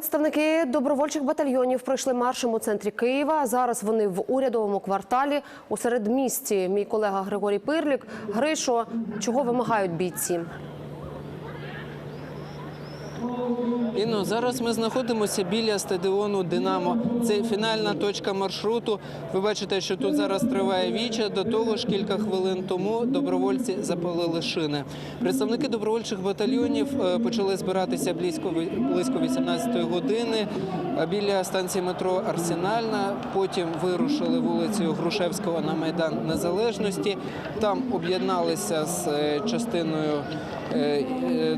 Представники добровольчих батальйонів пройшли маршем у центрі Києва. Зараз вони в урядовому кварталі у середмісті. Мій колега Григорій Пирлік. Гришо, чого вимагають бійці? Інно, зараз ми знаходимося біля стадіону Динамо. Це фінальна точка маршруту. Ви бачите, що тут зараз триває віча. До того ж, кілька хвилин тому добровольці запалили шини. Представники добровольчих батальйонів е, почали збиратися близько близько 18-ї години е, біля станції метро Арсенальна. Потім вирушили вулицею Грушевського на майдан Незалежності. Там об'єдналися з е, частиною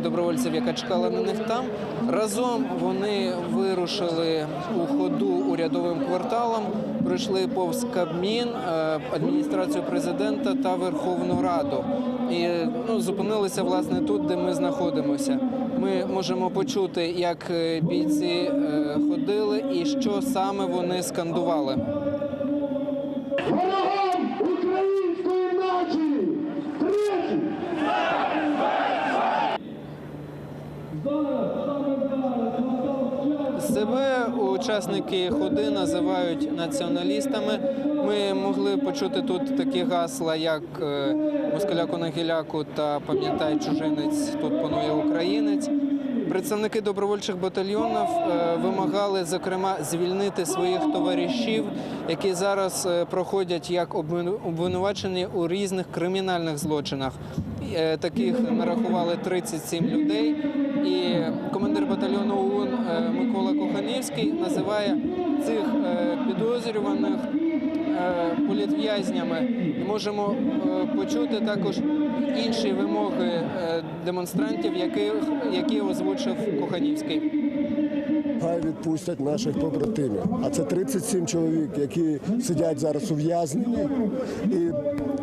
добровольців, яка чекала на них там. Разом вони вирушили у ходу урядовим кварталом, пройшли повз Кабмін, е, адміністрацію президента та Верховну Раду. І ну, зупинилися власне тут, де ми знаходимося. Ми можемо почути, як е, бійці е, ходили і що саме вони скандували. Себе учасники ходи називають націоналістами. Ми могли почути тут такі гасла, як е, москаляку на гіляку та пам'ятай чужинець, тут панує українець. Представники добровольчих батальйонів е, вимагали, зокрема, звільнити своїх товаришів, які зараз е, проходять як обвину- обвинувачені у різних кримінальних злочинах. Таких нарахували 37 людей. І командир батальйону ОУН Коханівський називає цих е, підозрюваних е, політв'язнями. І можемо е, почути також інші вимоги демонстрантів, які озвучив Коханівський. Хай відпустять наших побратимів. А це 37 чоловік, які сидять зараз ув'язнені, і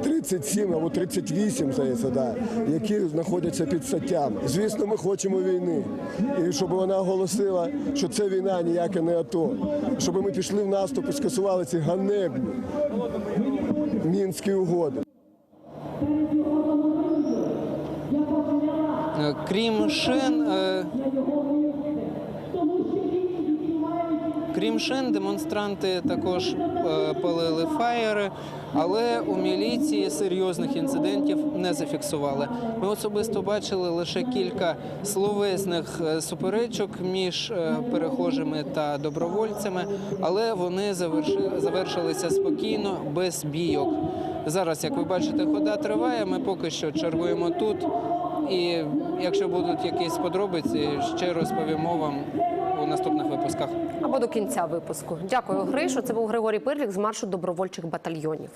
37 або 38, здається, да, які знаходяться під статтями. Звісно, ми хочемо війни. І щоб вона оголосила, що це війна ніяке не АТО. Щоб ми пішли в наступ і скасували ці ганебні мінські угоди. Е, Крім шин, е, крім шин, демонстранти також е, палили фаєри, але у міліції серйозних інцидентів не зафіксували. Ми особисто бачили лише кілька словесних е, суперечок між е, перехожими та добровольцями, але вони завершилися спокійно, без бійок. Зараз, як ви бачите, хода триває. Ми поки що чергуємо тут. І якщо будуть якісь подробиці, ще розповімо вам у наступних випусках. Або до кінця випуску. Дякую, Гришу. Це був Григорій Пирлік з маршу добровольчих батальйонів.